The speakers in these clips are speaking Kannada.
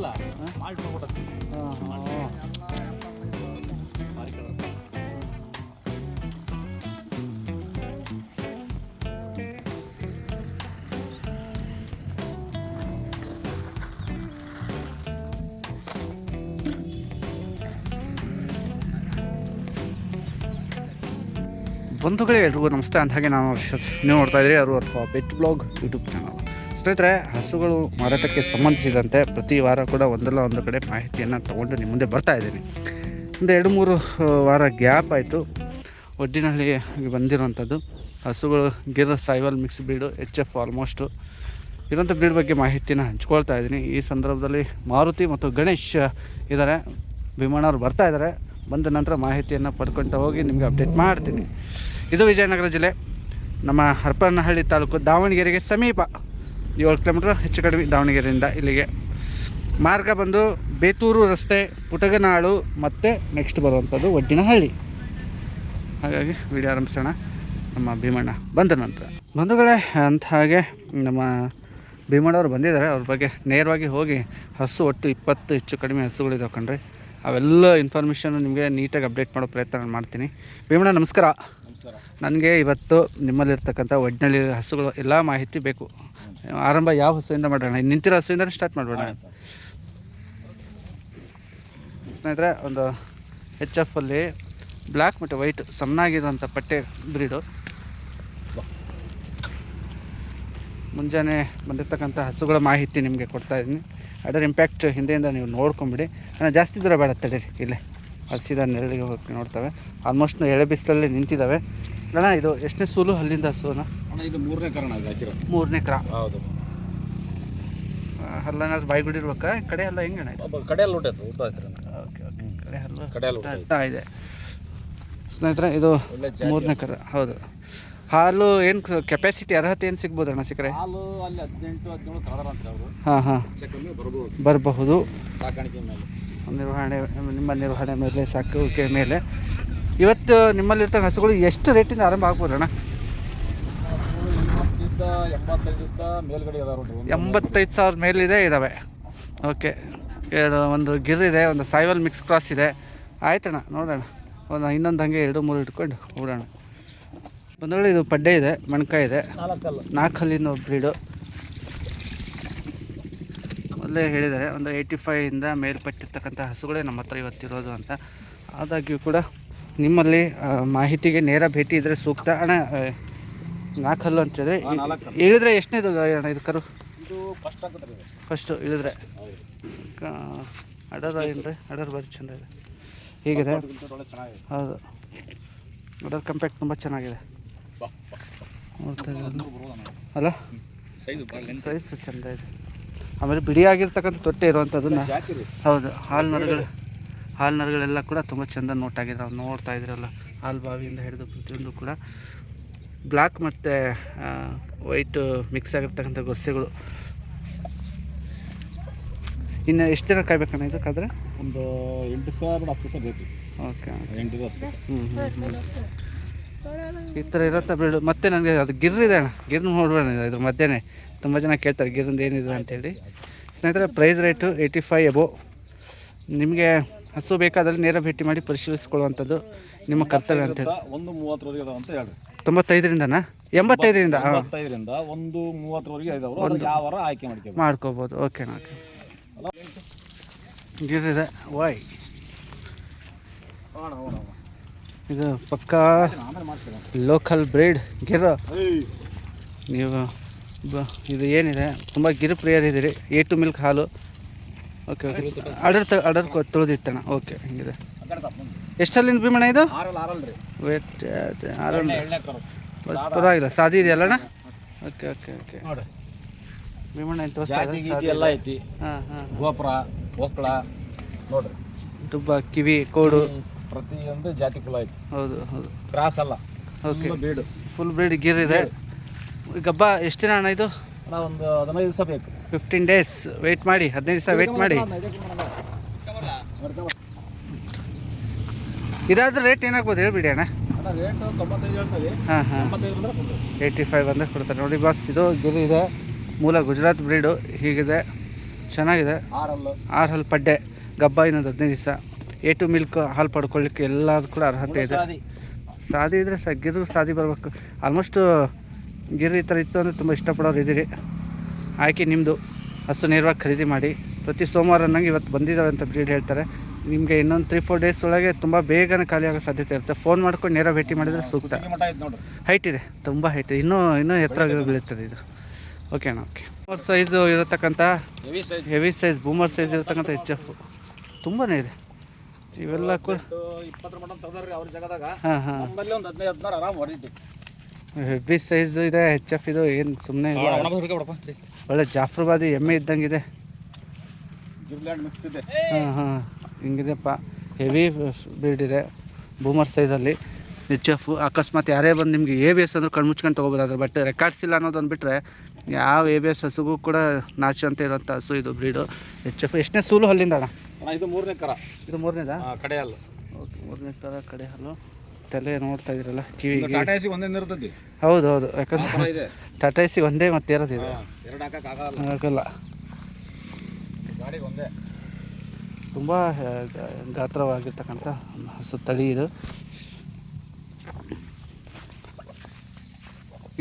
ಇಲ್ಲ. ಮಾಲ್ಟ್ ಮಾಡ್ಬಿಟ್ಟೆ ಹಾಂ ಬಂಧುಗಳೇ ಎಲ್ರಿಗೂ ನಮಸ್ತೆ ಅಂತ ಹಾಗೆ ನಾನು ನೀವು ನೋಡ್ತಾ ಇದ್ದೀರಿ ಅವರು ಅಥವಾ ಬೆಟ್ ಬ್ಲಾಗ್ ಯೂಟ್ಯೂಬ್ ಚಾನಲ್. ಸ್ನೇಹಿತರೆ, ಹಸುಗಳು ಮಾರಾಟಕ್ಕೆ ಸಂಬಂಧಿಸಿದಂತೆ ಪ್ರತಿ ವಾರ ಕೂಡ ಒಂದಲ್ಲ ಒಂದು ಕಡೆ ಮಾಹಿತಿಯನ್ನು ತಗೊಂಡು ನಿಮ್ಮ ಮುಂದೆ ಬರ್ತಾ ಇದ್ದೀನಿ. ಒಂದು ಎರಡು ಮೂರು ವಾರ ಗ್ಯಾಪ್ ಆಯಿತು. ಒಡ್ಡಿನಹಳ್ಳಿ ಬಂದಿರುವಂಥದ್ದು ಹಸುಗಳು Gir Sahiwal mix breed H F almost ಇರೋಂಥ ಬ್ರೀಡ್ ಬಗ್ಗೆ ಮಾಹಿತಿನ ಹಂಚ್ಕೊಳ್ತಾ ಇದ್ದೀನಿ. ಈ ಸಂದರ್ಭದಲ್ಲಿ ಮಾರುತಿ ಮತ್ತು ಗಣೇಶ್ ಇದ್ದಾರೆ ಭೀಮಣ್ಣವ್ರು ಬರ್ತಾ ಇದ್ದಾರೆ ಬಂದ ನಂತರ ಮಾಹಿತಿಯನ್ನು ಪಡ್ಕೊಳ್ತಾ ಹೋಗಿ ನಿಮಗೆ ಅಪ್ಡೇಟ್ ಮಾಡ್ತೀನಿ. ಇದು ವಿಜಯನಗರ ಜಿಲ್ಲೆ. ನಮ್ಮ ಹರಪನಹಳ್ಳಿ ತಾಲೂಕು ದಾವಣಗೆರೆಗೆ ಸಮೀಪ. ಏಳು ಕಿಲೋಮೀಟ್ರ್ ಹೆಚ್ಚು ಕಡಿಮೆ ದಾವಣಗೆರೆಯಿಂದ ಇಲ್ಲಿಗೆ. ಮಾರ್ಗ ಬಂದು ಬೇತೂರು ರಸ್ತೆ ಪುಟಗನಾಳು ಮತ್ತು ನೆಕ್ಸ್ಟ್ ಬರುವಂಥದ್ದು ಒಡ್ಡಿನಹಳ್ಳಿ ಹಾಗಾಗಿ ವಿಡಿಯೋ ಆರಂಭಿಸೋಣ. ನಮ್ಮ ಭೀಮಣ್ಣ ಬಂದ ನಂತರ. ಬಂಧುಗಳೇ ಅಂತ ಹಾಗೆ ನಮ್ಮ ಭೀಮಣ್ಣವ್ರು ಬಂದಿದ್ದಾರೆ. ಅವ್ರ ಬಗ್ಗೆ ನೇರವಾಗಿ ಹೋಗಿ ಹಸು ಒಟ್ಟು ಇಪ್ಪತ್ತು ಹೆಚ್ಚು ಕಡಿಮೆ ಹಸುಗಳಿದಾವೆ ಕಣ್ರಿ. ಅವೆಲ್ಲ ಇನ್ಫಾರ್ಮೇಷನ್ ನಿಮಗೆ ನೀಟಾಗಿ ಅಪ್ಡೇಟ್ ಮಾಡೋ ಪ್ರಯತ್ನ ನಾನು ಮಾಡ್ತೀನಿ. ಭೀಮಣ್ಣ ನಮಸ್ಕಾರ. ನಮಸ್ಕಾರ. ನನಗೆ ಇವತ್ತು ನಿಮ್ಮಲ್ಲಿರ್ತಕ್ಕಂಥ ಒಡ್ನಳ್ಳಿ ಹಸುಗಳು ಎಲ್ಲ ಮಾಹಿತಿ ಬೇಕು. ಆರಂಭ ಯಾವ ಹಸುವಿಂದ ಮಾಡೋಣ? ನಿಂತಿರೋ ಹಸುವಿಂದ ಸ್ಟಾರ್ಟ್ ಮಾಡಬೇಡ ಸ್ನೇಹಿತರೆ ಒಂದು ಎಚ್ ಎಫ್ ಅಲ್ಲಿ ಬ್ಲ್ಯಾಕ್ ಮತ್ತು ವೈಟ್ ಸಮನಾಗಿರುವಂಥ ಪಟ್ಟೆ ಬ್ರೀಡು. ಮುಂಜಾನೆ ಬಂದಿರ್ತಕ್ಕಂಥ ಹಸುಗಳ ಮಾಹಿತಿ ನಿಮಗೆ ಕೊಡ್ತಾ ಇದ್ದೀನಿ. ಅದರ ಇಂಪ್ಯಾಕ್ಟ್ ಹಿಂದೆಯಿಂದ ನೀವು ನೋಡ್ಕೊಂಬಿಡಿ. ಅಣ್ಣ ಜಾಸ್ತಿ ದೂರ ಬೇಡ ತಡೀರಿ. ಇಲ್ಲೇ ಹಸಿದ ಸೀದಾ ನೆರಳಿಗೆ ಹೋಗಿ ನೋಡ್ತವೆ. ಆಲ್ಮೋಸ್ಟ್ ಎಳೆ ಬಿಸಿಲಲ್ಲಿ ನಿಂತಿದ್ದಾವೆ ಅಣ್ಣ ಇದು ಎಷ್ಟನೇ ಸೂಲು ಅಲ್ಲಿಂದ ಸೂನ? ಅಣ್ಣ ಇದು ಮೂರನೇ ಕಾರಣ ಅದು ಹಾಕಿರೋ ಮೂರನೇ ಕ್ರಾ. ಹೌದು. ಹಲ್ಲನಾದ್ರು ಬಾಯಿ ಇರ್ಬೇಕಾ ಈ ಕಡೆ ಎಲ್ಲ ಹೆಂಗಣ್ಣ ಇದು? ಒಬ್ಬ ಕಡೆಯಲ್ಲಿ ಊಟೈತೆ ಊಟ ಆಯ್ತು ಓಕೆ ಓಕೆ. ಕಡೆ ಹಲ್ಲು ಊಟ ಆಗ್ತಾ ಇದೆ. ಸ್ನೇಹಿತರೆ ಇದು ಒಳ್ಳೆ ಜಾತಿ ಮೂರನೇ ಕರ ಹೌದು. ಹಾಲು ಏನು ಕೆಪಾಸಿಟಿ ಅರ್ಹತೆ ಏನು ಸಿಗ್ಬೋದು ಅಣ್ಣ ಸಿಕ್ಕರೆ? ಹಾಲು ಅಲ್ಲಿ ಹದಿನೆಂಟು ಹದಿನೇಳು ಕಳೆದಾರ ಅಂತಾರೆ ಅವರು ಹಾಂ ಹಾಂ. ಚೆಕ್ಕಮ್ಮೆ ಬರ್ಬೋದು. ಬರಬಹುದು. ಸಾಕಾಣಿಕೆ ಮೇಲೆ. ನಿರ್ವಹಣೆ ನಿಮ್ಮ ನಿರ್ವಹಣೆ ಮೇಲೆ ಸಾಕುವಿಕೆ ಮೇಲೆ. ಇವತ್ತು ನಿಮ್ಮಲ್ಲಿರ್ತಕ್ಕ ಹಸುಗಳು ಎಷ್ಟು ರೇಟಿಂದ ಆರಂಭ ಆಗ್ಬೋದು ಅಣ್ಣ? ಎಂಬತ್ತೈದು ಸಾವಿರ ಮೇಲಿದೆ ಇದ್ದಾವೆ ಓಕೆ. ಎರಡು ಒಂದು ಗಿರ್ ಇದೆ ಒಂದು ಸೈವಲ್ ಮಿಕ್ಸ್ ಕ್ರಾಸ್ ಇದೆ. ಆಯ್ತಣ್ಣ ನೋಡೋಣ. ಒಂದು ಇನ್ನೊಂದು ಹಂಗೆ ಎರಡು ಮೂರು ಇಟ್ಕೊಂಡು ಹೋಗೋಣ ಬಂದಗಳು ಇದು ಪಡ್ಡೆ ಇದೆ ಮಣ್ಕಾಯಿ ಇದೆ. ನಾಲ್ಕು ಹಲ್ಲಿನ ಬ್ರೀಡು. ಮೊದಲೇ ಹೇಳಿದ್ದಾರೆ ಒಂದು ಏಯ್ಟಿ ಫೈವಿಂದ ಮೇಲ್ಪಟ್ಟಿರ್ತಕ್ಕಂಥ ಹಸುಗಳೇ ನಮ್ಮ ಹತ್ರ ಇವತ್ತಿರೋದು ಅಂತ. ಆದಾಗ್ಯೂ ಕೂಡ ನಿಮ್ಮಲ್ಲಿ ಮಾಹಿತಿಗೆ ನೇರ ಭೇಟಿ ಇದ್ದರೆ ಸೂಕ್ತ. ಅಣ್ಣ ನಾಲ್ಕು ಹಲ್ಲು ಅಂತ ಹೇಳಿದ್ರೆ. ಇಳಿದ್ರೆ ಎಷ್ಟನೇದು ಅಣ್ಣ ಇದು ಕರು? ಫಸ್ಟ್ ಇಳಿದ್ರೆ ಅಡರ್ ಏನ್ರಿ? ಅಡರ್ ಬರೀ ಚಂದ ಇದೆ. ಹೀಗಿದೆ? ಹೌದು. ಅಡರ್ ಕಂಪ್ಯಾಕ್ಟ್ ತುಂಬ ಚೆನ್ನಾಗಿದೆ. ಅಲೋ ಸೈಜ್ ಚೆಂದ ಚಂದ ಇದೆ. ಆಮೇಲೆ ಬಿಡಿಯಾಗಿರ್ತಕ್ಕಂಥ ತೊಟ್ಟೆ ಇರುವಂಥದ್ದನ್ನ ಹೌದು. ಹಾಲು ನರಗಳು ಹಾಲು ನರಗಳೆಲ್ಲ ಕೂಡ ತುಂಬ ಚೆಂದ ನೋಟಾಗಿದೆ ಅವ್ರು ನೋಡ್ತಾ ಇದ್ರಲ್ಲ ಹಾಲು ಬಾವಿಯಿಂದ ಹಿಡಿದು ಪ್ರತಿಯೊಂದು ಕೂಡ. ಬ್ಲ್ಯಾಕ್ ಮತ್ತು ವೈಟ್ ಮಿಕ್ಸ್ ಆಗಿರ್ತಕ್ಕಂಥ ಗೊಸೆಗಳು ಇನ್ನು ಎಷ್ಟು ದಿನ ಕಾಯ್ಬೇಕಣ್ಣ ಇದಕ್ಕಾದ್ರೆ? ಒಂದು ಎಂಟು ಸಾವಿರ ಹತ್ತು ಸಾವಿರ ಬೇಕು. ಓಕೆ ಎಂಟು ಹತ್ತು ಹ್ಞೂ ಹ್ಞೂ ಹ್ಞೂ ಈ ಥರ ಇರತ್ತ ಬಿಡು. ಮತ್ತೆ ನನಗೆ ಅದು ಗಿರ್ ಇದೆ ಅಣ್ಣ. ಗಿರ್ ನೋಡ್ಬೇಡ ಇದು ಮಧ್ಯಾಹ್ನ. ತುಂಬ ಜನ ಕೇಳ್ತಾರೆ ಗಿರ್ನಿಂದ ಏನಿದೆ ಅಂತೇಳಿ ಸ್ನೇಹಿತರೆ price rate eighty five above ನಿಮಗೆ ಹಸು ಬೇಕಾದಲ್ಲಿ ನೇರ ಭೇಟಿ ಮಾಡಿ ಪರಿಶೀಲಿಸಿಕೊಳ್ಳುವಂಥದ್ದು ನಿಮ್ಮ ಕರ್ತವ್ಯ ಅಂತ ಹೇಳಿ. ಒಂದು ಮೂವತ್ತರವರೆಗೆ ಅದಾವ ಅಂತ ಹೇಳಿ ತೊಂಬತ್ತೈದರಿಂದನಾ? ಎಂಬತ್ತೈದರಿಂದ? ಹಾಂ. ಒಂದು ಮೂವತ್ತರವರೆಗೆ ಇದಾವೆ ಅದು ಯಾವ ವಾರ ಆಯ್ಕೆ ಮಾಡ್ಕೋಬೇಕು? ಮಾಡ್ಕೋಬೋದು. ಓಕೆ ಓಕೆ ಗಿರ್ ಇದೆ. ವಾಯ್ ಇದು ಪಕ್ಕಾ ಲೋಕಲ್ ಬ್ರೀಡ್ ಗಿರ್. ನೀವು ಬ ಇದು ಏನಿದೆ? ತುಂಬ ಗಿರು ಪ್ರಿಯರಿದ್ದೀರಿ ಎ ಟು ಮಿಲ್ಕ್ ಹಾಲು. Okay okay. ಆರ್ಡರ್ ತ ಆರ್ಡರ್ ಕೊ ತುಳಿದಿತ್ತಣ್ಣ. ಓಕೆ ಹಿಂಗಿದೆ. ಎಷ್ಟಲ್ಲಿಂದ ಭೀಮಣ್ಣ ಇದು? ವೇಟ್ ಆರಲ್ಲ ಪರವಾಗಿಲ್ಲ ಸಾದಿ ಇದೆಯಲ್ಲಣ್ಣ ಓಕೆ ಓಕೆ ಓಕೆ. ನೋಡಿ ಭೀಮಣ್ಣ ಏನು ತೋರಿಸ್ತಾ ಎಲ್ಲ ಐತಿ. ಹಾಂ ಹಾಂ ಗೋಪುರ ಒಕ್ಕಳ ನೋಡ್ರಿ. ದುಬ್ಬ ಕಿವಿ ಕೋಡು. ಪ್ರತಿಯೊಂದು ಜಾತಿ ಕುಲ ಐತಿ. ಹೌದು ಹೌದು. ಕ್ರಾಸ್ ಅಲ್ಲ. ಓಕೆ. ಬೀಡು. ಫುಲ್ ಬ್ರೀಡ್ ಗಿರ್ ಇದೆ. ಗಬ್ಬ ಎಷ್ಟು ದಿನ ಅಣ್ಣ ಇದು? ಅಣ್ಣ ಒಂದು ಹದಿನೈದು ದಿವಸ ಬೇಕು. ಫಿಫ್ಟೀನ್ ಡೇಸ್ ವೆಯ್ಟ್ ಮಾಡಿ ಹದಿನೈದು ದಿವಸ ವೆಯ್ಟ್ ಮಾಡಿ. ಇದಾದ್ರೆ ರೇಟ್ ಏನಾಗ್ಬೋದು ಹೇಳ್ಬಿಡಿ ಅಣ್ಣ. ಹಾಂ ಹಾಂ. ಏಯ್ಟಿ ಫೈವ್ ಅಂದರೆ ಕೊಡ್ತಾರೆ. ನೋಡಿ ಬಸ್ ಇದು ಗಿರಿ ಇದೆ. ಮೂಲ ಗುಜರಾತ್ ಬ್ರೀಡು ಹೀಗಿದೆ. ಚೆನ್ನಾಗಿದೆ. ಆರ್ ಹಲ್ ಪಡ್ಡೆ. ಗಬ್ಬ ಇನ್ನೊಂದು ಹದಿನೈದು ದಿವಸ. ಎ ಟು ಮಿಲ್ಕ್ ಹಾಲು ಪಡ್ಕೊಳ್ಳಿಕ್ಕೆ ಎಲ್ಲದು ಕೂಡ ಅರ್ಹತೆ ಇದೆ. ಸಾದಿ. ಇದ್ರೆ ಇದ್ದರೆ ಸ ಗಿರು ಸಾದಿ ಬರಬೇಕು. ಆಲ್ಮೋಸ್ಟು ಗಿರಿ ಈ ಥರ ಇತ್ತು ಅಂದರೆ ತುಂಬ ಇಷ್ಟಪಡೋರು ಇದ್ದೀರಿ. ಆಯ್ಕೆ ನಿಮ್ಮದು. ಹಸು ನೇರವಾಗಿ ಖರೀದಿ ಮಾಡಿ. ಪ್ರತಿ ಸೋಮವಾರ ನಂಗೆ ಇವತ್ತು ಬಂದಿದ್ದಾವೆ ಅಂತ ಬ್ರೀಡ್ ಹೇಳ್ತಾರೆ. ನಿಮಗೆ ಇನ್ನೊಂದು ತ್ರೀ ಫೋರ್ ಡೇಸ್ ಒಳಗೆ ತುಂಬ ಬೇಗನೆ ಖಾಲಿ ಆಗೋ ಸಾಧ್ಯತೆ ಇರುತ್ತೆ. ಫೋನ್ ಮಾಡ್ಕೊಂಡು ನೇರ ಭೇಟಿ ಮಾಡಿದರೆ ಸೂಕ್ತ. ಹೈಟ್ ಇದೆ. ತುಂಬ ಹೈಟ್ ಇದೆ. ಇನ್ನೂ ಇನ್ನೂ ಎತ್ತರ ಬೀಳುತ್ತದೆ ಇದು. ಓಕೆನಾ ಓಕೆ ಬೂಮರ್ ಸೈಜು ಇರತಕ್ಕಂಥ ಹೆವಿ ಸೈಜ್ ಬೂಮರ್ ಸೈಜ್ ಇರತಕ್ಕಂಥ ಎಚ್ ಎಫ್ ತುಂಬಾ ಇದೆ. ಇವೆಲ್ಲ ಕೂಡ ಹಾಂ ಹಾಂ. ಹೆವಿ ಸೈಜು ಇದೆ ಎಚ್ ಎಫ್ ಇದು ಏನು ಸುಮ್ಮನೆ ಒಳ್ಳೆ ಜಾಫ್ರಬಾದಿ ಎಮ್ಮೆ ಇದ್ದಂಗಿದೆ. ಹಾಂ ಹಾಂ. ಹಿಂಗಿದೆಪ್ಪ. ಹೆವಿ ಬ್ರೀಡ್ ಇದೆ. ಬೂಮರ್ ಸೈಜಲ್ಲಿ ಎಚ್ ಎಫ್ ಅಕಸ್ಮಾತ್ ಯಾರೇ ಬಂದು ನಿಮಗೆ ಎ ಬಿ ಎಸ್ ಅಂದ್ರೆ ಕಣ್ಣು ಮುಚ್ಕೊಂಡು ತೊಗೋಬೋದಾದ್ರೆ ಬಟ್ ರೆಕಾರ್ಡ್ಸ್ ಇಲ್ಲ ಅನ್ನೋದು ಅಂದ್ಬಿಟ್ರೆ ಯಾವ ಎ ಬಿ ಎಸ್ ಹಸುಗೂ ಕೂಡ ನಾಚು ಅಂತ ಇರೋಂಥ ಹಸು ಇದು ಬ್ರೀಡು ಎಚ್ ಎಫ್ ಎಷ್ಟನೇ ಸೂಲು ಹಲ್ಲಿಂದ ಅಣ್ಣ? ಇದು ಮೂರನೇ ಕರ. ಇದು ಮೂರನೇದಾ? ಕಡೆ ಹಲ್ಲು ಓಕೆ ಮೂರನೇ ಥರ ಕಡೆ ಹಲ್ಲು ತಲೆ ನೋಡ್ತಾ ಇದ್ರಲ್ಲ ಕಿವಿ ಒಂದೇ ಇರ್ತೈತಿ ಹೌದು ಹೌದು ಯಾಕಂದ್ರೆ ಇದೆ. ಟಾಟಾ ಎಸಿ ಒಂದೇ ಮತ್ತೆ ಎರಡು ಹಾಕಕ್ ಆಗಲ್ಲ. ತುಂಬ ಗಾತ್ರವಾಗಿರ್ತಕ್ಕಂಥ ಒಂದು ಹಸು ತಳಿ ಇದು.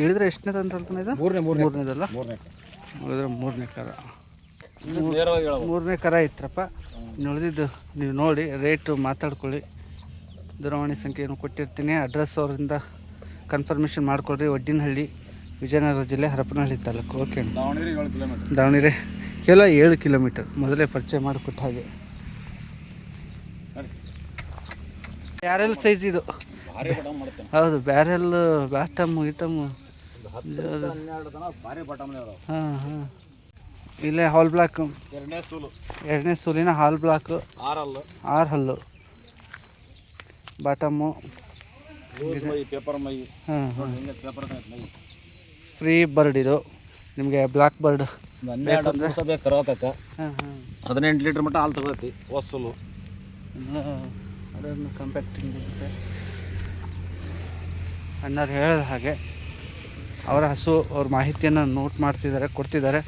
ಇಳಿದ್ರೆ ಎಷ್ಟನೇದು ಅಂತ ಇದು? ಮೂರನೇ ಮೂರು ಮೂರನೇದಲ್ಲ? ಮೂರನೇ. ಮೂರನೇ ಕರ. ಮೂರನೇ ಕರ ಇತ್ತರಪ್ಪ ಇನ್ನು ಉಳಿದಿದ್ದು ನೀವು ನೋಡಿ ರೇಟು ಮಾತಾಡ್ಕೊಳ್ಳಿ. ದೂರವಾಣಿ ಸಂಖ್ಯೆಯನ್ನು ಕೊಟ್ಟಿರ್ತೀನಿ. ಅಡ್ರೆಸ್ ಅವರಿಂದ ಕನ್ಫರ್ಮೇಷನ್ ಮಾಡಿಕೊಡ್ರಿ ಒಡ್ಡಿನಹಳ್ಳಿ ವಿಜಯನಗರ ಜಿಲ್ಲೆ ಹರಪನಹಳ್ಳಿ ತಾಲೂಕು. ಓಕೆ ದಾವಣಗೆರೆ ಏಳು ಕಿಲೋಮೀಟರ್ ದಾವಣಗೆರೆ ಕೇವಲ ಏಳು ಕಿಲೋಮೀಟರ್ ಮೊದಲೇ ಪರಿಚಯ ಮಾಡಿಕೊಟ್ಟ ಹಾಗೆ. ಬ್ಯಾರೆಲ್ ಸೈಜ್ ಇದು. ಹೌದು ಬ್ಯಾರೆಲ್ ಬ್ಯಾಟಮ್ ಅದಾವ ಹಾಂ ಹಾಂ. ಇಲ್ಲೇ ಹಾಲ್ ಬ್ಲಾಕ್ ಎರಡನೇ ಸೂಲು. ಎರಡನೇ ಸೂಲಿನ ಹಾಲ್ ಬ್ಲಾಕ್ ಆರ್ ಆರು ಹಲ್ಲು ಬಾಟಮು ಪೇಪರ್ ಮೈ ಪೇಪರ್ ಮೈ. ಫ್ರೀ ಬರ್ಡ್ ಇದು. ನಿಮಗೆ ಬ್ಲ್ಯಾಕ್ ಬರ್ಡ್ ಹನ್ನೆರಡು ದಿವಸ ಬೇಕು ಹದಿನೆಂಟು ಲೀಟ್ರ್ ಮಟ್ಟ ಹಾಲು ತಗೋತಿ ಹೊಸಲು ಅದನ್ನು ಕಂಪ್ಯಾಕ್ಟಿಂಗ್ ಇರುತ್ತೆ. ಅಣ್ಣವ್ರು ಹೇಳಿದ ಹಾಗೆ ಅವರ ಹಸು ಅವ್ರ ಮಾಹಿತಿಯನ್ನು ನೋಟ್ ಮಾಡ್ತಿದ್ದಾರೆ ಕೊಡ್ತಿದ್ದಾರೆ.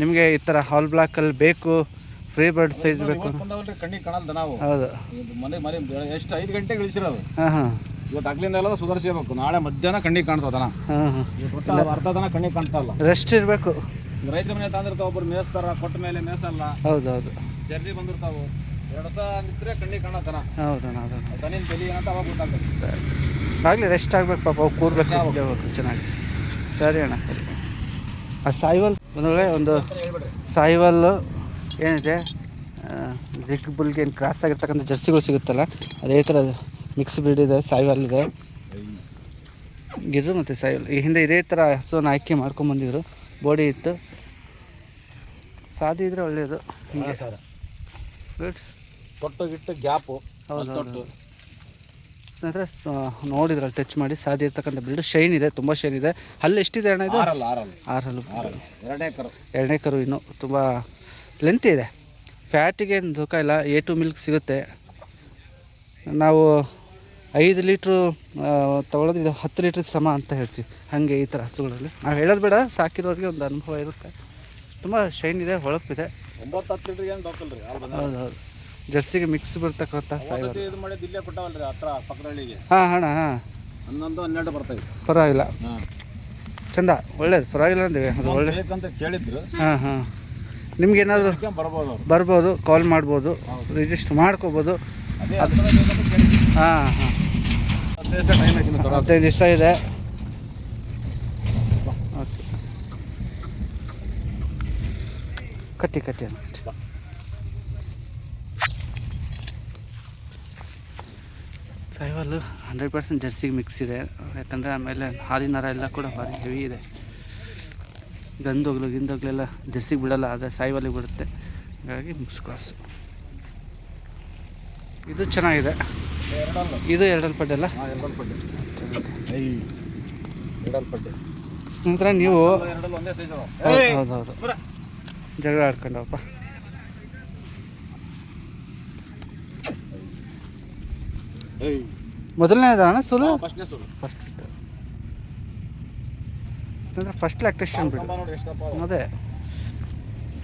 ನಿಮಗೆ ಈ ಥರ ಹಾಲ್ ಬ್ಲಾಕಲ್ಲಿ ಬೇಕು ಫ್ರೀ ಬರ್ಡ್ ಸೈಜ್ ಬೇಕು ಬಂದವಲ್ರಿ ಕಣ್ಣಿಗೆ ಕಾಣಲ್ಲ ನಾವು? ಹೌದು. ಎಷ್ಟು ಐದು ಗಂಟೆಗೆ ಇಳಿಸಿರೋದು? ಹಾಂ ಹಾಂ ಇವತ್ತು ಅಗ್ಲಿಂದ ಎಲ್ಲ ಸುಧಾರಿಸಬೇಕು ನಾಳೆ ಮಧ್ಯಾಹ್ನ ಕಣ್ಣಿಗೆ ಕಾಣ್ತದನ ಹಾಂ ಹಾಂ ಇವತ್ತು ಒಟ್ಟು ಅರ್ಧ ದನ ಕಣ್ಣಿಗೆ ಕಾಣ್ತಾ ಇಲ್ಲ. ರೆಸ್ಟ್ ಇರಬೇಕು. ರೈತರ ಮನೆ ತಂದಿರ್ತಾವ ಒಬ್ರು ಮೇಯಿಸ್ತಾರ ಕೊಟ್ಟ ಮೇಲೆ ಮೇಸಲ್ಲ ಹೌದು ಹೌದು ಜರ್ಜಿ ಬಂದಿರ್ತಾವು. ಎರಡು ಸಹ ನಿಂತ್ರೆ ಕಣ್ಣಿಗೆ ಕಾಣತನ ಹೌದಣ್ಣ ಹೌದಣ್ಣ. ಬೆಲಿ ಏನಂತ ಅವಾಗ ಗೊತ್ತಾಗ್ತದೆ. ಆಗಲಿ ರೆಸ್ಟ್ ಆಗ್ಬೇಕು ಪಾಪ ಅವು ಕೂರ್ಬೇಕು ಹೋಗ್ಬೇಕು ಚೆನ್ನಾಗಿ. ಸರಿ ಅಣ್ಣ ಸರಿ. ಆ ಸಾಯಿವಲ್ ಒಂದು ವೇಳೆ ಒಂದು ಸಾಯಿವಲ್ಲು ಏನಿದೆ? ಜಿಗ್ ಬುಲ್ಗೆ ಏನು ಕ್ರಾಸ್ ಆಗಿರ್ತಕ್ಕಂಥ ಜರ್ಸಿಗಳು ಸಿಗುತ್ತಲ್ಲ ಅದೇ ಥರ ಮಿಕ್ಸ್ ಬ್ರೀಡ್ ಇದೆ ಸಾಯಿವಾಲ್ ಇದೆ. ಗಿರ್ರು ಮತ್ತು ಸಾಯಿವಾಲ್. ಈ ಹಿಂದೆ ಇದೇ ಥರ ಹಸುವನ್ನು ಆಯ್ಕೆ ಮಾಡ್ಕೊಂಬಂದಿದ್ರು ಬಾಡಿ ಇತ್ತು. ಸಾದಿ ಇದ್ರೆ ಒಳ್ಳೆಯದು ಹಿಂಗೆ. ಸರ್ ಗುಡ್ ತೊಟ್ಟು ಗಿಟ್ಟು ಗ್ಯಾಪು. ಹೌದು, ತೊಟ್ಟು. ನೋಡಿದ್ರಲ್ಲಿ ಟಚ್ ಮಾಡಿ. ಸಾದಿ ಇರ್ತಕ್ಕಂಥ ಬ್ರೀಡ್ ಶೈನ್ ಇದೆ ತುಂಬ ಶೈನ್ ಇದೆ. ಹಲ್ಲು ಎಷ್ಟಿದೆ ಅಣ್ಣ ಇದು? ಆರಲ್ಲ ಎರಡನೇ ಕರು. ಎರಡನೇ ಕರು ಇನ್ನು ತುಂಬ ಲೆಂತ್ ಇದೆ. ಫ್ಯಾಟಿಗೆ ಏನು ದುಃಖ ಇಲ್ಲ. ಎ ಟು ಮಿಲ್ಕ್ ಸಿಗುತ್ತೆ. ನಾವು ಐದು ಲೀಟ್ರು ತೊಗೊಳೋದು ಇದು ಹತ್ತು ಲೀಟ್ರಿಗೆ ಸಮ ಅಂತ ಹೇಳ್ತೀವಿ. ಹಾಗೆ ಈ ಥರ ಹಸುಗಳಲ್ಲಿ. ನಾವು ಹೇಳೋದು ಬೇಡ ಸಾಕಿರೋರಿಗೆ ಒಂದು ಅನುಭವ ಇರುತ್ತೆ. ತುಂಬ ಶೈನ್ ಇದೆ ಹೊಳಪಿದೆ. ಒಂಬತ್ತು ಹತ್ತು ಲೀಟ್ರಿಗೆ ಏನು ಹೌದು ಹೌದು ಜರ್ಸಿಗೆ ಮಿಕ್ಸ್ ಬರ್ತಕ್ಕಂಥ ಇದು ಮಾಡಿ ಇಲ್ಲೇ ಕೊಟ್ಟವಲ್ರಿ ಹತ್ರ ಪಕ್ಕದಳ್ಳಿಗೆ. ಹಾಂ ಹಣ ಹಾಂ. ಹನ್ನೊಂದು ಹನ್ನೆರಡು ಬರ್ತಾವೆ ಪರವಾಗಿಲ್ಲ. ಚಂದ ಒಳ್ಳೇದು ಪರವಾಗಿಲ್ಲ ಅಂದೇವೆ. ಅದು ಒಳ್ಳೆ ಅಂತ ಕೇಳಿದ್ರು. ಹಾಂ ಹಾಂ. ನಿಮ್ಗೇನಾದರೂ ಬರ್ಬೋದು ಬರ್ಬೋದು ಕಾಲ್ ಮಾಡ್ಬೋದು ರಿಜಿಸ್ಟರ್ ಮಾಡ್ಕೋಬೋದು. ಹಾಂ ಹಾಂ. ಹದಿನೈದು ದಿವಸ ಇದೆ ಓಕೆ ಕಟ್ಟಿ ಕಟ್ಟಿ. ಸಾಯಿವಲ್ಲು ಹಂಡ್ರೆಡ್ ಪರ್ಸೆಂಟ್ ಜರ್ಸಿಗೆ ಮಿಕ್ಸ್ ಇದೆ. ಯಾಕಂದರೆ ಆಮೇಲೆ ಹಾಲಿನ ನರ ಎಲ್ಲ ಕೂಡ ಭಾರಿ ಹೆವಿ ಇದೆ. ಗಂದೋಗ್ಲು ಗಿಂದೋಗ್ಲೆಲ್ಲ ಜರ್ಸಿಗೆ ಬಿಡೋಲ್ಲ, ಆದರೆ ಸಾಯಿವಾಲಿಗೆ ಬಿಡುತ್ತೆ ಹಾಗಾಗಿ ಮಿಕ್ಸ್ ಕ್ರಾಸು ಇದು ಚೆನ್ನಾಗಿದೆ. ಇದು ಎರಡಲ್ಪಡ್ಡೆಲ್ಲ ಸ್ನೇಹಿತರೆ ನೀವು ಹೌದೌದು ಜಗಳ ಆಡ್ಕೊಂಡವಪ್ಪ. ಮೊದಲನೇ ಅಣ್ಣ ಸುಲು? ಫಸ್ಟ್ ಸ್ನೇಹಿತರೆ ಫಸ್ಟ್ ಲ್ಯಾಕ್ಟೇಷನ್ ಬಿಡು. ಅದೇ.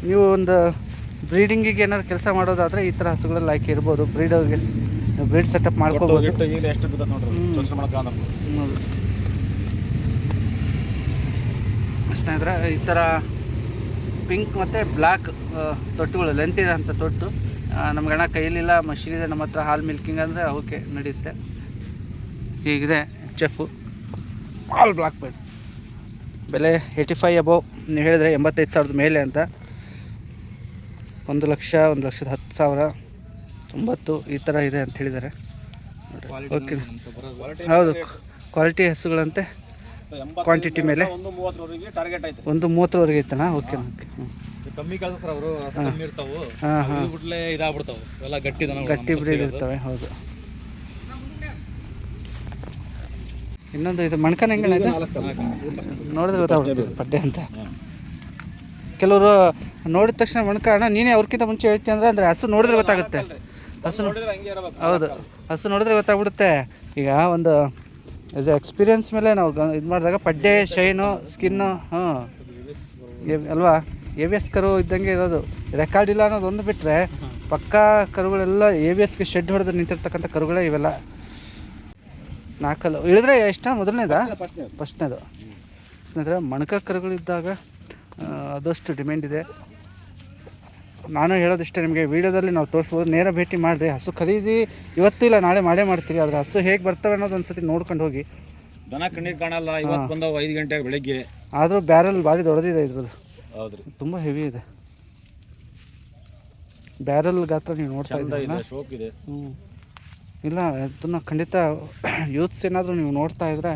ನೀವು ಒಂದು ಬ್ರೀಡಿಂಗಿಗೆ ಏನಾದ್ರು ಕೆಲಸ ಮಾಡೋದಾದರೆ ಈ ಥರ ಹಸುಗಳಲ್ಲಿ ಆಯ್ಕೆ ಇರ್ಬೋದು. ಬ್ರೀಡರ್ಗೆ ಬ್ರೀಡ್ ಸೆಟಪ್ ಮಾಡ್ಕೋಬೋದು. ಸ್ನೇಹಿತರೆ ಈ ಥರ ಪಿಂಕ್ ಮತ್ತು ಬ್ಲ್ಯಾಕ್ ತೊಟ್ಟುಗಳು ಲೆಂತ್ ಇರೋಂಥ ತೊಟ್ಟು. ನಮ್ಗೆ ಅಣ್ಣ ಕೈಲಿಲ್ಲ ಮಷೀನ್ ಇದೆ ನಮ್ಮ ಹತ್ರ ಹಾಲು ಮಿಲ್ಕಿಂಗ್ ಅಂದರೆ ಓಕೆ ನಡೆಯುತ್ತೆ ಹೀಗಿದೆ ಚೆಫು ಆಲ್ ಬ್ಲಾಕ್ ಬೆಡ್ ಬೆಲೆ ಏಯ್ಟಿ ಫೈವ್ ಅಬೌವ್ ನೀವು ಹೇಳಿದ್ರೆ ಎಂಬತ್ತೈದು ಸಾವಿರದ ಮೇಲೆ ಅಂತ. ಒಂದು ಲಕ್ಷ ಒಂದು ಲಕ್ಷದ ಹತ್ತು ಸಾವಿರ ತೊಂಬತ್ತು ಈ ಥರ ಇದೆ ಅಂತ ಹೇಳಿದ್ದಾರೆ. ಓಕೆ ಹೌದು ಕ್ವಾಲಿಟಿ ಹಸುಗಳಂತೆ ಕ್ವಾಂಟಿಟಿ ಮೇಲೆ? ಒಂದು ಮೂವತ್ತರವರೆಗೆ ಟಾರ್ಗೆಟ್ ಐತೆ. ಒಂದು ಮೂವತ್ತರವರೆಗೆ ಇತ್ತನಾ ಓಕೆ ಓಕೆ ಕಮ್ಮಿ ಸರ್ ಅವರು ಇರ್ತಾವು. ಹಾಂ ಹಾಂ. ಇದಾಗ್ಬಿಡ್ತಾವೆ. ಎಲ್ಲ ಗಟ್ಟಿ ಗಟ್ಟಿ ಬ್ರೀಡ್ ಇರ್ತವೆ ಹೌದು. ಇನ್ನೊಂದು ಇದು ಮಣ್ಕನ ಇದು? ನೋಡಿದ್ರೆ ಗೊತ್ತಾಗ್ಬಿಡ್ತದೆ ಪಡ್ಡೆ ಅಂತ. ಕೆಲವರು ನೋಡಿದ ತಕ್ಷಣ ಮಣ್ಕ ಅಣ್ಣ ನೀನೇ ಅವ್ರಿಗಿಂತ ಮುಂಚೆ ಹೇಳ್ತೀನಿ ಅಂದ್ರೆ ಅಂದರೆ ಹಸು ನೋಡಿದ್ರೆ ಗೊತ್ತಾಗುತ್ತೆ. ಹಸು ಹೌದು. ಹಸು ನೋಡಿದ್ರೆ ಗೊತ್ತಾಗ್ಬಿಡುತ್ತೆ. ಈಗ ಒಂದು ಆಸ್ ಎ ಎಕ್ಸ್ಪೀರಿಯನ್ಸ್ ಮೇಲೆ ನಾವು ಇದು ಮಾಡಿದಾಗ ಪಡ್ಡೆ ಶೈನು ಸ್ಕಿನ್ನು ಹಾಂ ಅಲ್ವಾ? ಎ ವಿ ಎಸ್ ಕರು ಇದ್ದಂಗೆ ಇರೋದು. ರೆಕಾರ್ಡ್ ಇಲ್ಲ ಅನ್ನೋದು ಒಂದು ಬಿಟ್ಟರೆ ಪಕ್ಕಾ ಕರುಗಳೆಲ್ಲ ಎ ವಿ ಎಸ್ಗೆ ಶೆಡ್ ಹೊಡೆದು ನಿಂತಿರ್ತಕ್ಕಂಥ ಕರುಗಳೇ ಇವೆಲ್ಲ. ನಾಲ್ಕಲ್ಲು. ಇಳಿದ್ರೆ ಎಷ್ಟ ಮೊದಲನೇದಾ? ಫಸ್ಟ್ನೇದು. ಸ್ನೇಹಿತರೆ ಮಣಕ ಕರುಗಳಿದ್ದಾಗ ಅದಷ್ಟು ಡಿಮ್ಯಾಂಡ್ ಇದೆ. ನಾನು ಹೇಳೋದಿಷ್ಟೇ ನಿಮಗೆ ವೀಡಿಯೋದಲ್ಲಿ ನಾವು ತೋರಿಸ್ಬೋದು. ನೇರ ಭೇಟಿ ಮಾಡಿರಿ ಹಸು ಖರೀದಿ ಇವತ್ತು ಇಲ್ಲ ನಾಳೆ ಮಾಡೇ ಮಾಡ್ತೀರಿ. ಆದರೆ ಹಸು ಹೇಗೆ ಬರ್ತವೆ ಅನ್ನೋದು ಒಂದು ಸತಿ ನೋಡ್ಕೊಂಡು ಹೋಗಿ. ದನ ಕಣ್ಣಿಗೆ ಕಾಣಲ್ಲ ಇವತ್ತು ಬಂದವು ಐದು ಗಂಟೆಗೆ ಬೆಳಗ್ಗೆ. ಆದರೂ ಬ್ಯಾರಲ್ ಭಾರಿ ದೊಡ್ಡದಿದೆ ಇದ್ರದ್ದು. ಹೌದು ತುಂಬ ಹೆವಿ ಇದೆ. ಬ್ಯಾರಲ್ ಗಾತ್ರ ನೀವು ನೋಡ್ತಾ ಇದ್ದೀರಾ? ಇದೆ ಹ್ಞೂ ಇಲ್ಲ ಅದನ್ನು ಖಂಡಿತ ಯೂತ್ಸ್ ಏನಾದರೂ ನೀವು ನೋಡ್ತಾ ಇದ್ರೆ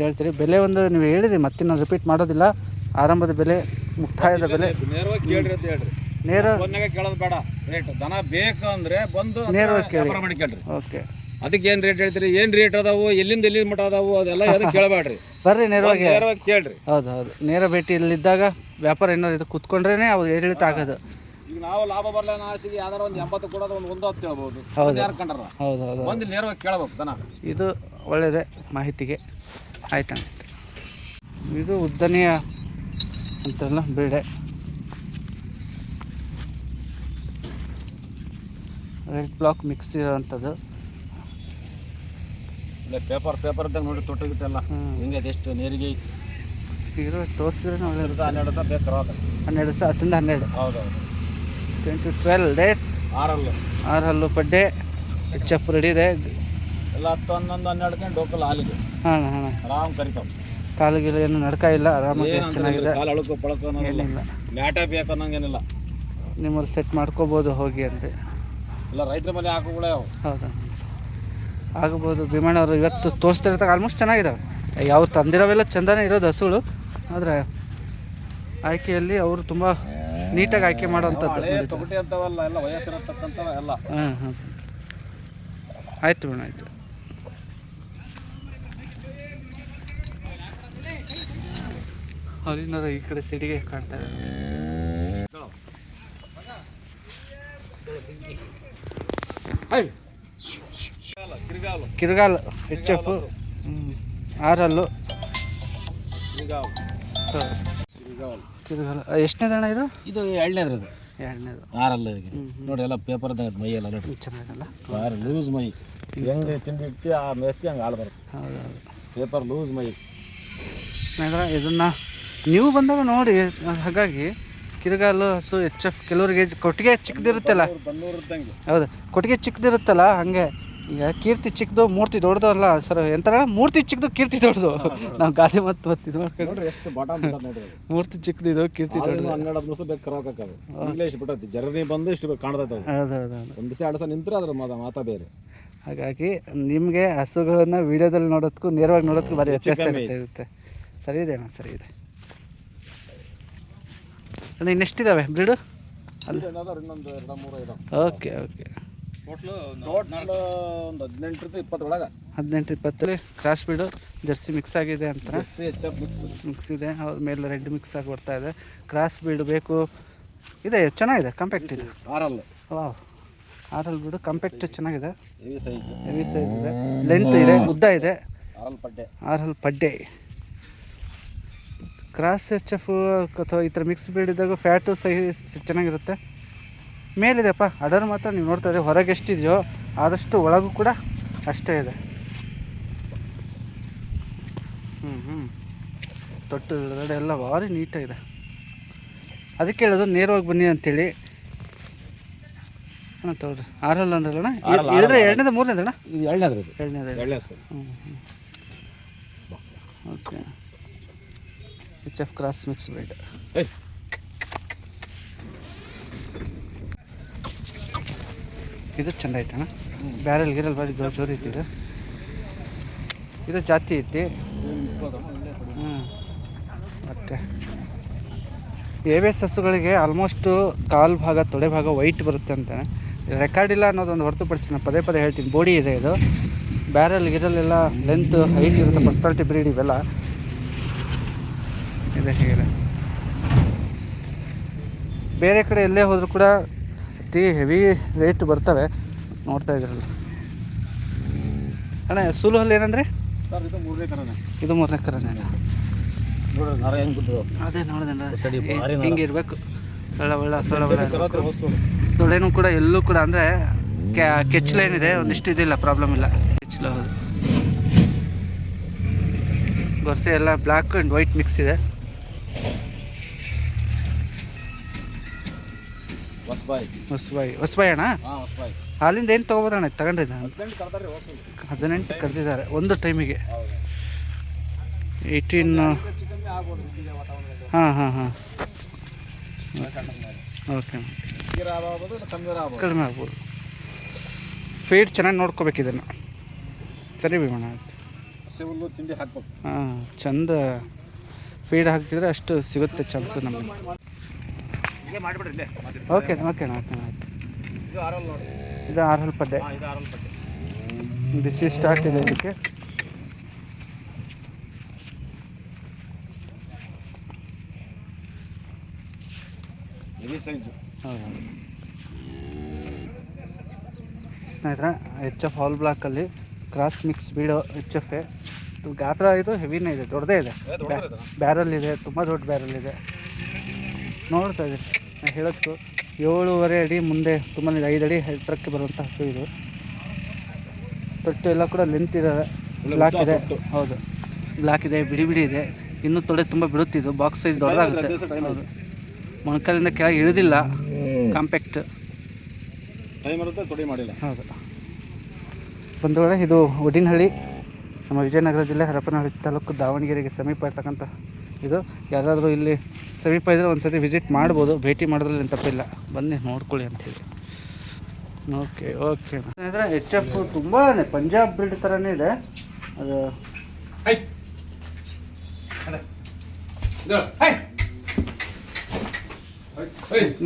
ಹೇಳ್ತೀರಿ. ಬೆಲೆ ಒಂದು ನೀವು ಹೇಳಿದೆ ಮತ್ತೆ ನಾನು ರಿಪೀಟ್ ಮಾಡೋದಿಲ್ಲ. ಆರಂಭದ ಬೆಲೆ ಮುಕ್ತಾಯದ ಬೆಲೆ. ನೇರವಾಗಿ ಕೇಳ್ರಿ ಅಂತ ಹೇಳ್ರಿ. ನೇರ ಫೋನ್ನಾಗ ಕೇಳೋದು ಬೇಡ. ರೇಟ್ ದನ ಬೇಕು ಅಂದ್ರೆ ಬಂದು ನೇರವಾಗಿ ಕೇಳಿ. ವ್ಯಾಪಾರ ಮಾಡಿ ಕೇಳ್ರಿ. ಓಕೆ. ಅದಕ್ಕೆ ಏನು ರೇಟ್ ಹೇಳ್ತೀರಿ? ಏನು ರೇಟ್ ಅದಾವು? ಎಲ್ಲಿಂದ ಎಲ್ಲಿ ಮಟ್ಟ ಅದಾವು? ಅದೆಲ್ಲ ಅದಕ್ಕೆ ಕೇಳಬೇಡ್ರಿ. ಬರ್ರಿ ನೇರವಾಗಿ ನೇರವಾಗಿ ಕೇಳ್ರಿ. ಹೌದು ಹೌದು. ನೇರ ಭೇಟಿಯಲ್ಲಿದ್ದಾಗ ವ್ಯಾಪಾರ ಏನಾದ್ರು ಇದು ಕುತ್ಕೊಂಡ್ರೇನೆ ಅವು ಏರಿಳಿತ ಆಗೋದು. ಈಗ ನಾವು ಲಾಭ ಬರಲ್ಲ ಆಸೆಗೆ ಯಾವ್ದಾರ ಒಂದು ಎಂಬತ್ತು ಕೊಡೋದು ಒಂದು ಒಂದು ಹತ್ತು ಹೇಳ್ಬೋದು. ಹೌದು. ಯಾರು ಕಂಡ್ರ ಹೌದು ಹೌದು ಬಂದು ನೇರವಾಗಿ ಕೇಳ್ಬೇಕು ದನ. ಇದು ಒಳ್ಳೆಯದೇ ಮಾಹಿತಿಗೆ. ಆಯ್ತು ಇದು ಉದ್ದನೆಯ ಅಂತಾರಲ್ಲ ಬೇಳೆ. ರೆಡ್ ಬ್ಲಾಕ್ ಮಿಕ್ಸ್ ಇರೋವಂಥದ್ದು ಪೇಪರ್ ಪೇಪರ್ ಇದ್ದಾಗ ನೋಡಿ ತೊಟ್ಟಿಗಿತ್ತೆಲ್ಲ ಹಿಂಗೆ ಅದೆಷ್ಟು ನೀರಿಗೆ? ಇರೋ ತೋರಿಸಿದ್ರೆ ಒಳ್ಳೆಯದು ಹನ್ನೆರಡು ಸಾವಿರ ಬೇಕು ಹನ್ನೆರಡು ಸಾವಿರ ಹತ್ತಿಂದ ಹನ್ನೆರಡು. ಹೌದು ಹೌದು ಟ್ವೆಂಟಿ ಟ್ವೆಲ್ ಡೇಸ್ ಆರಲ್ಲು ಆರು ಹಲ್ಲು ಪಡ್ಡೆ ಎಫ್ ರೆಡಿ ಇದೆ. ಎಲ್ಲ ಹತ್ತು ಹನ್ನೊಂದು ಹನ್ನೆರಡು ಗಂಟೆ ಡೋಕಲ್ ಹಾಲಿಗೆ. ಹಾಂ ಹಾಂ. ಆರಾಮ್ ಕರಿತಾವ. ಕಾಲಿಗೆ ಏನು ನಡ್ಕ ಇಲ್ಲ ಆರಾಮಾಗಿ ಚೆನ್ನಾಗಿದೆ. ಕಾಲು ಏನಿಲ್ಲ. ಮ್ಯಾಟ ಬೇಕು ಅನ್ನೋಂಗೇನಿಲ್ಲ ನಿಮ್ಮಲ್ಲಿ ಸೆಟ್ ಮಾಡ್ಕೋಬೋದು ಹೋಗಿ ಅಂತೆ ಇಲ್ಲ ರೈತರ ಮನೆ ಹಾಕುಗಳೇ ಹೌದಾ? ಆಗ್ಬೋದು. ಭೀಮಣ್ಣವರು ಇವತ್ತು ತೋರಿಸ್ತಿರ್ತಾಗ ಆಲ್ಮೋಸ್ಟ್ ಚೆನ್ನಾಗಿದ್ದಾವೆ ಅವ್ರು ತಂದಿರೋವೆಲ್ಲ ಚಂದನೇ ಇರೋದು ಹಸುಗಳು. ಆದರೆ ಆಯ್ಕೆಯಲ್ಲಿ ಅವರು ತುಂಬ ನೀಟಾಗಿ ಆಯ್ಕೆ ಮಾಡುವಂಥದ್ದು ಹಾಂ ಹಾಂ ಆಯಿತು ಮೇಡಮ್ ಆಯಿತು. ಅಲ್ಲಿಂದ ಈ ಕಡೆ ಸಿಡಿಗೆ ಕಾಣ್ತಾ ಇದೆ ಕಿರ್ಗಾಲ್ ಹೆಚ್ಚಪ್ಪು ಆರಲ್ಲು. ಕಿರಿಗಾಲು. ಎಷ್ಟನೇ ದಣ ಇದು? ಇದು ಎರಡನೇದ್ರದ್ದು. ಎರಡನೇದು. ಆರಲ್ಲ ನೋಡಿ ಎಲ್ಲ ಪೇಪರ್ದಾಗ ಮೈಯೆಲ್ಲ ನೋಡಿ. ಚೆನ್ನಾಗಲ್ಲ. ಬಾರಿ ಲೂಸ್ ಮೈ. ಹೆಂಗೆ ತಿಂಡಿ ಇಡ್ತಿ ಆ ಮೇಸ್ತಿ ಹಂಗೆ ಹಾಲು ಬರುತ್ತೆ. ಹೌದು ಹೌದು ಪೇಪರ್ ಲೂಸ್ ಮೈ. ಸ್ನೇಹಿತರೆ ಇದನ್ನು ನೀವು ಬಂದಾಗ ನೋಡಿ ಹಾಗಾಗಿ ಕಿರುಗಾಲು ಹಸು ಎಚ್ ಎಫ್ ಕೆಲವ್ರಿಗೆ ಕೊಟ್ಟಿಗೆ ಚಿಕ್ಕದಿರುತ್ತಲ್ಲ? ಹೌದು ಕೊಟ್ಟಿಗೆ ಚಿಕ್ಕದಿರುತ್ತಲ್ಲ ಹಾಗೆ ಈಗ ಕೀರ್ತಿ ಚಿಕ್ಕದು ಮೂರ್ತಿ ದೊಡ್ಡದು ಅಲ್ಲ ಸರ್ ಎಂತಾರ ಮೂರ್ತಿ ಚಿಕ್ಕದು ಕೀರ್ತಿ ದೊಡ್ಡದು. ನಾವು ಗಾದೆ ಮತ್ತು ಮತ್ತು ಇದು ಮಾಡ್ಕೊಂಡು. ಎಷ್ಟು. ಮೂರ್ತಿ ಚಿಕ್ಕದಿದು ಕೀರ್ತಿ ದೊಡ್ಡದು. ಹನ್ನೆರಡು ಬೇಕು ಬಿಟ್ಟೈತಿ. ಜರ್ನಿ ಬಂದು ಇಷ್ಟು ಬೇಕು ಕಾಣ್ತೈತೆ ಹೌದು ಹೌದು ಹೌದು. ಒಂದು ದಿವಸ ಎರಡು ದಿವಸ ನಿಂತ್ರೆ ಅದ್ರ ಮಾತ ಮಾತಾ ಬೇರೆ. ಹಾಗಾಗಿ ನಿಮಗೆ ಹಸುಗಳನ್ನು ವಿಡಿಯೋದಲ್ಲಿ ನೋಡೋದಕ್ಕೂ ನೇರವಾಗಿ ನೋಡೋದಕ್ಕೂ ಭಾರಿ ವ್ಯತ್ಯಾಸ ಇರುತ್ತೆ ಸರಿ ಇದೆ ಸರಿ ಇದೆ. ಅಣ್ಣ ಇನ್ನೆಷ್ಟಿದ್ದಾವೆ ಬ್ರೀಡು? ಅಲ್ಲಿ. ಇನ್ನೊಂದು ಎರಡು ಮೂರು ಓಕೆ ಓಕೆ. ಟೋಟ್ಲು ಒಂದು ಹದಿನೆಂಟರಿಂದ ಇಪ್ಪತ್ತು ಒಳಗೆ ಹದಿನೆಂಟು ಇಪ್ಪತ್ತರಲ್ಲಿ ಕ್ರಾಸ್ ಬೀಡು ಜರ್ಸಿ ಮಿಕ್ಸ್ ಆಗಿದೆ ಅಂತ. Jersey H F mix mix ಇದೆ. ಅವ್ರ ಮೇಲೆ ರೆಡ್ ಮಿಕ್ಸ್ ಆಗಿ ಬರ್ತಾ ಇದೆ. ಕ್ರಾಸ್ ಬೀಡು ಬೇಕು. ಇದೆ ಚೆನ್ನಾಗಿದೆ ಕಾಂಪ್ಯಾಕ್ಟ್ ಇದೆ. ಆರಲ್ ವಾವ್ ಆರಲ್ಲಿ ಬಿಡು ಕಾಂಪ್ಯಾಕ್ಟ್ ಚೆನ್ನಾಗಿದೆ. ಹೆವಿ ಸೈಜ್ ಹೆವಿ ಸೈಜ್ ಇದೆ. ಲೆಂತ್ ಇದೆ ಉದ್ದ ಇದೆ. ಆರಲ್ ಪಡ್ಡೆ. ಆರಲ್ ಪಡ್ಡೆ. ಕ್ರಾಸ್ ಎಚ್ ಎಫ್ ಅಥವಾ ಈ ಥರ ಮಿಕ್ಸ್ ಬೀಡ್ ಇದ್ದಾಗ ಫ್ಯಾಟು ಸಹಿ ಸ್- ಚೆನ್ನಾಗಿರುತ್ತೆ. ಮೇಲಿದೆಪ್ಪ ಅದರ ಮಾತ್ರ ನೀವು ನೋಡ್ತಾ ಇದ್ದೀವಿ ಹೊರಗೆ ಎಷ್ಟಿದೆಯೋ ಆದಷ್ಟು ಒಳಗೂ ಕೂಡ ಅಷ್ಟೇ ಇದೆ. ಹ್ಞೂ ಹ್ಞೂ ತೊಟ್ಟು ಒಳಗಡೆ ಎಲ್ಲ ಭಾರಿ ನೀಟಾಗಿದೆ ಅದಕ್ಕೆ ಹೇಳೋದು ನೇರವಾಗಿ ಬನ್ನಿ ಅಂತೇಳಿ. ಹಾಂ ತಗೊಳ್ರಿ. ಆರಲ್ಲ ಇಳಿದ್ರೆ ಆರಲ್ಲ. ಎರಡನೇದು ಮೂರನೇದಣ್ಣ? ಎರಡನೇದು. ಎರಡನೇ ಹ್ಞೂ ಹ್ಞೂ okay H F cross mix breed ಇದು ಚಂದ ಐತಣ್ಣ ಬ್ಯಾರಲ್ ಗಿರಲ್ ಬಾರಿ ಜೋರು ಜೋರು ಐತಿ ಇದು. ಇದು ಜಾತಿ ಐತಿ. ಹ್ಞೂ ಮತ್ತೆ ಏವೇ ಸಸ್ಸುಗಳಿಗೆ ಆಲ್ಮೋಸ್ಟು ಕಾಲು ಭಾಗ ತೊಡೆ ಭಾಗ ವೈಟ್ ಬರುತ್ತೆ ಅಂತಾನೆ. ರೆಕಾರ್ಡ್ ಇಲ್ಲ ಅನ್ನೋದೊಂದು ಹೊರತುಪಡಿಸಿ ನಾನು ಪದೇ ಪದೇ ಹೇಳ್ತೀನಿ. ಬೋಡಿ ಇದೆ ಇದು. ಬ್ಯಾರಲ್ ಗಿರಲೆಲ್ಲ ಲೆಂತ್ ಹೈಟ್ ಇರುತ್ತೆ ಪರ್ಸ್ನಾಲ್ಟಿ ಬ್ರೀಡ್ ಇವೆಲ್ಲ. ಇದೆ ಹೇಗಿದೆ ಬೇರೆ ಕಡೆ ಎಲ್ಲೇ ಹೋದರೂ ಕೂಡ ಅತಿ ಹೆವಿ ರೇಟ್ ಬರ್ತವೆ. ನೋಡ್ತಾ ಇದ್ರಲ್ಲ. ಅಣ್ಣ ಸುಲುಹಲ್ಲಿ ಏನಂದರೆ? ಸರ್ ಇದು ಮೂರನೇ ಕರನೇ. ಇದು ಮೂರನೇ ಕರನೇ ಅದೇ ನೋಡಿದೆ. ಹಿಂಗೆ ಇರಬೇಕು? ಸಳ ಒಳ್ಳ ಸಳ ಕೂಡ ಎಲ್ಲೂ ಕೂಡ ಅಂದರೆ ಕೆಚ್ಚಲೇನಿದೆ ಒಂದಿಷ್ಟು ಇದಿಲ್ಲ ಪ್ರಾಬ್ಲಮ್ ಇಲ್ಲ. ಕೆಚ್ಚಲು ಹೌದು. ಗೊರ್ಸೆ ಎಲ್ಲ ಬ್ಲ್ಯಾಕ್ ಆ್ಯಂಡ್ ವೈಟ್ ಮಿಕ್ಸ್ ಇದೆ. ಹೊಸಬಾಯಿ. ಹೊಸಬಾಯಿ. ಹೊಸಬಾಯಿ ಅಣ್ಣ? ಹಾಂ ಹೊಸಬಾಯಿ. ಹಾಲಿಂದ ಏನು ತೊಗೋಬೋದಣ್ಣ ತಗೊಂಡಿದ್ದ? ಹದಿನೆಂಟು ಕರ್ತಾರೆ ಹೊಸ ಹದಿನೆಂಟು ಕರೆದಿದ್ದಾರೆ. ಒಂದು ಟೈಮಿಗೆ ಏಯ್ಟೀನ್ ಹಾಂ ಹಾಂ ಹಾಂ. ಓಕೆ ಕಡಿಮೆ ಆಗ್ಬೋದು. ಫೀಡ್ ಚೆನ್ನಾಗಿ ನೋಡ್ಕೋಬೇಕು ಇದನ್ನು. ಸರಿ ಭೀಮಣ್ಣ ಆಯ್ತು. ಹಸಿ ಹುಲ್ಲು ತಿಂಡಿ ಹಾಕ್ಬೇಕು. ಹಾಂ ಚಂದ ಫೀಡ್ ಹಾಕಿದರೆ ಅಷ್ಟು ಸಿಗುತ್ತೆ ಚಾನ್ಸು ನಮಗೆ ಹೀಗೆ ಮಾಡಿಬಿಡ್ರಿ ಇಲ್ಲೇ ಮತ್ತೆ ಓಕೆ ಓಕೆ ಓಕೆ ಇದು ಆರಲ್ ಪಡ್ಡೆ. ಬಿಸಿ ಸ್ಟಾರ್ಟ್ ಇದೆ ಇದಕ್ಕೆ. ಸ್ನೇಹಿತರೆ ಎಚ್ ಎಫ್ ಹಾಲ್ ಬ್ಲಾಕಲ್ಲಿ ಕ್ರಾಸ್ ಮಿಕ್ಸ್ ಬೀಡೋ ಎಚ್ ಎಫ್ ಎ. ಗಾತ್ರ ಇದು ಹೆವಿನೇ ಇದೆ ದೊಡ್ಡದೇ ಇದೆ. ಬ್ಯಾರಲ್ ಇದೆ. ತುಂಬ ದೊಡ್ಡ ಬ್ಯಾರಲ್ ಇದೆ. ನೋಡ್ತಾ ಇದ್ದೀನಿ ನಾನು ಹೇಳೋದು ಏಳುವರೆ ಅಡಿ ಮುಂದೆ ತುಂಬ ಐದು ಅಡಿ ಎತ್ತರಕ್ಕೆ ಬರುವಂಥ ಹಸು ಇದು. ತೊಟ್ಟು ಎಲ್ಲ ಕೂಡ ಲೆಂತ್ ಇದೆ ಬ್ಲ್ಯಾಕ್ ಬ್ಲಾಕ್ ಇದೆ. ಹೌದು. ಬ್ಲ್ಯಾಕ್ ಇದೆ ಬಿಡಿ ಬಿಡಿ ಇದೆ. ಇನ್ನೂ ತೊಡೆ ತುಂಬ ಬಿಡುತ್ತಿದ್ದು ಬಾಕ್ಸ್ ಸೈಜ್ ದೊಡ್ಡದಾಗುತ್ತೆ. ಹೌದು. ಮೊಣಕಾಲಿಂದ ಕೆಳಗೆ ಇಳಿದಿಲ್ಲ ಕಾಂಪ್ಯಾಕ್ಟ್ ಟೈಮ್ ಇರುತ್ತೆ ತೊಡಿ ಮಾಡಿಲ್ಲ. ಹೌದು. ಬಂಧುಗಳೇ ಇದು ಒಡಿನಹಳ್ಳಿ ನಮ್ಮ ವಿಜಯನಗರ ಜಿಲ್ಲೆ ಹರಪನಹಳ್ಳಿ ತಾಲೂಕು ದಾವಣಗೆರೆಗೆ ಸಮೀಪ ಇರ್ತಕ್ಕಂಥ ಇದು ಯಾರಾದರೂ ಇಲ್ಲಿ ಸಮೀಪ ಇದ್ರೆ ಒಂದು ಸತಿ ವಿಸಿಟ್ ಮಾಡ್ಬೋದು. ಭೇಟಿ ಮಾಡೋದ್ರಲ್ಲಿ ಏನು ತಪ್ಪಿಲ್ಲ. ಬನ್ನಿ ನೋಡ್ಕೊಳ್ಳಿ ಅಂಥೇಳಿ ಓಕೆ ಓಕೆ ಅಂದರೆ ಎಚ್ ಎಫ್ ತುಂಬಾ ಪಂಜಾಬ್ ಬ್ರಿಡ್ ಥರನೇ ಇದೆ. ಅದು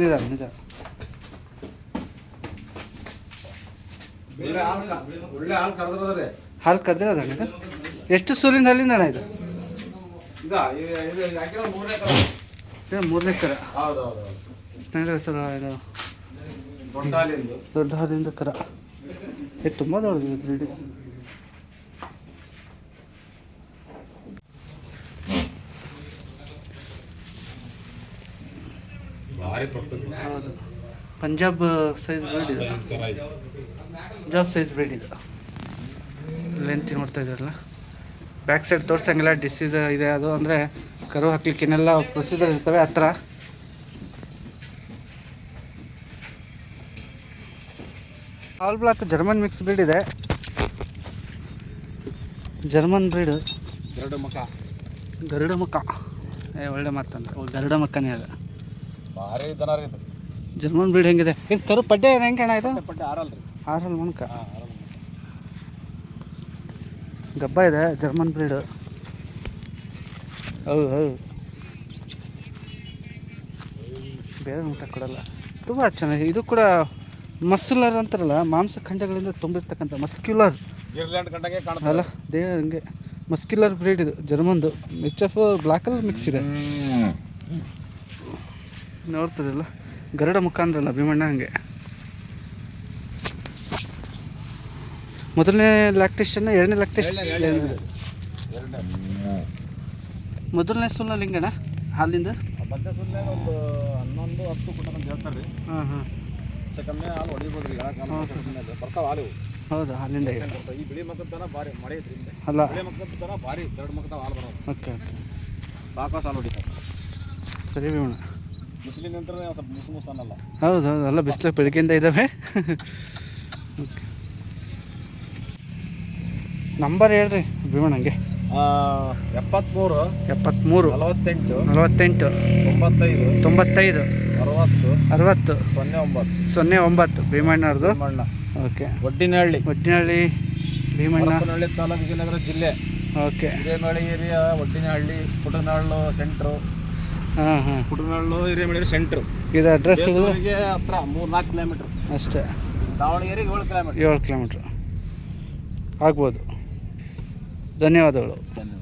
ನಿಜ ನಿಜ ಹಾಲು ಕರ್ದಿರೋದಣ್ಣ ಇದು ಎಷ್ಟು ಅಲ್ಲಿಂದ ಅಣ್ಣ ಇದು ಇದ ಇದು ಇದು ಹಾಕಿರೋ ಮೂರನೇ ಕರ ಇದು ಮೂರನೇ ಕರ. ಹೌದು ಹೌದು ಹೌದು ಸ್ನೇಹಿತರೆ ಸರ್ ಇದು ದೊಡ್ಡ ಹಾಲಿಂದು ಕರ. ಇದು ತುಂಬ ದೊಡ್ಡದಿದೆ ಬ್ರೀಡಿ ಹೌದು. ಪಂಜಾಬ್ ಸೈಜ್ ಬ್ರೀಡ್ ಇದೆ. ಪಂಜಾಬ್ ಸೈಜ್ ಬ್ರೀಡ್ ಇದು. ಲೆಂತ್ ನೋಡ್ತಾ ಇದ್ದಾರಲ್ಲ ಬ್ಯಾಕ್ ಸೈಡ್ ತೋರಿಸಂಗಿಲ್ಲ ಡಿಸೀಸ್ ಇದೆ ಅದು ಅಂದರೆ ಕರು ಹಾಕ್ಲಿಕ್ಕೆ ಇನ್ನೆಲ್ಲ ಪ್ರೊಸೀಜರ್ ಇರ್ತವೆ ಆ ಥರ all black German mix breed ಇದೆ. ಜರ್ಮನ್ ಬ್ರೀಡ್ ಗರಡ ಮಕ ಗರುಡ ಮಕ್ಕ ಏ ಒಳ್ಳೆ ಮಾತಂದ್ರೆ ಗರುಡ ಮಕ್ಕನೇ ಅದು. ಭಾರಿ ದನ ಜರ್ಮನ್ ಬ್ರೀಡ್ ಹೆಂಗಿದೆ? ಏನು ಕರು ಪಡ್ಡೆ ಹೆಂಗೆ ಅಣ್ಣ ಇದು? ಪಟ್ಟೆ ಆರಲ್ರಿ ಆರಲ್ ಆರಲ್ ಗಬ್ಬ ಇದೆ ಜರ್ಮನ್ ಬ್ರೀಡ್ ಹೌದು ಹೌದು. ಬೇರೆ ಊಟ ಕೊಡಲ್ಲ. ತುಂಬ ಚೆನ್ನಾಗಿ ಇದು ಕೂಡ ಮಸ್ಕ್ಯುಲರ್ ಅಂತಾರಲ್ಲ ಮಾಂಸ ಖಂಡಗಳಿಂದ ತುಂಬಿರ್ತಕ್ಕಂಥ ಮಸ್ಕ್ಯುಲರ್ ಗಿರ್ಲ್ಯಾಂಡ್ ಕಂಡಂಗೆ ಕಾಣುತ್ತೆ ಅಲ್ಲ ದೇಹ ಹಂಗೆ. ಮಸ್ಕ್ಯುಲರ್ ಬ್ರೀಡ್ ಇದು ಜರ್ಮನ್ದು mix of black colour mix ಇದೆ. ನೋಡ್ತದಲ್ಲ. ಗರಡ ಮುಖ ಅಂದ್ರಲ್ಲ ಭೀಮಣ್ಣ ಹಂಗೆ. ಮೊದಲನೇ ಲ್ಯಾಕ್ಟೇಷನ್ ಎರಡನೇ ಲ್ಯಾಕ್ ಎರಡನೇ. ಮೊದಲನೇ ಸುಲ್ಲ ಲಿಂಗಣ ಹಾಲಿಂದ? ಸುಳ್ಳೆ ಒಂದು ಹನ್ನೊಂದು ಹತ್ತು ಕೊಟ್ಟ ಅಂತ ಹೇಳ್ತಾರೆ ರೀ ಹಾಂ. ಹಾಂ ಕಮ್ಮಿ ಹಾಲು ಹೊಡಿಬೋದು ಹೇಳಕ್ಕೆ ಬರ್ತಾವ ಹಾಲು. ಇವು. ಹೌದಾ ಬರ್ತಾವ. ಈ ಬಿಳಿ ಭಾರಿ ಮಳೆ ಐತ್ರಿ ಅಲ್ಲ. ಬಿಳಿ ಮಕ್ಕದ ದನ ಭಾರಿ ಎರಡು ಮಕ್ಕದ ಹಾಲು ಬರೋದು. Okay okay. ಸಾಕು ಹಾಲು ಹೊಡಿತಾರೆ. ಸರಿ ಭೀಮಣ್ಣ ಬಿಸಿಲಿನ ನಂತರ ಸ್ವಲ್ಪ ಮುಸು ಮುಸು ಅನ್ನಲ್ಲ ಹೌದು ಹೌದು. ಅಲ್ಲ ಬಿಸಿಲು ಬೆಳಗ್ಗೆಯಿಂದ ಇದ್ದಾವೆ ನಂಬರ್ ಹೇಳ್ರಿ ಭೀಮಣ್ಣಂಗೆ ಎಪ್ಪತ್ತ್ಮೂರು ಎಪ್ಪತ್ತ್ಮೂರು ನಲವತ್ತೆಂಟು ನಲವತ್ತೆಂಟು ತೊಂಬತ್ತೈದು ತೊಂಬತ್ತೈದು ಅರವತ್ತು ಅರವತ್ತು ಸೊನ್ನೆ ಒಂಬತ್ತು. ಸೊನ್ನೆ ಒಂಬತ್ತು ಭೀಮಣ್ಣವ್ರದ್ದು ಮಣ್ಣ ಓಕೆ. ಒಡ್ಡಿನಹಳ್ಳಿ. ಒಡ್ಡಿನಹಳ್ಳಿ ಭೀಮಣ್ಣ. ಹರಪನಹಳ್ಳಿ ತಾಲೂಕು ವಿಜಯನಗರ ಜಿಲ್ಲೆ. Okay. Hiremali area Oddinahalli Putanalu centre ಹಾಂ ಹಾಂ. ಪುಟನಾಳು ಹಿರೇಮಳಿ ಸೆಂಟ್ರು ಇದು ಅಡ್ರೆಸ್ ಹತ್ರ ಮೂರು ನಾಲ್ಕು ಕಿಲೋಮೀಟ್ರ್ ಅಷ್ಟೇ. ದಾವಣಗೆರೆಗೆ ಏಳು ಕಿಲೋಮೀಟ್ರ್ ಏಳು ಕಿಲೋಮೀಟ್ರ್ ಆಗ್ಬೋದು. ಧನ್ಯವಾದಗಳು. ಧನ್ಯವಾದ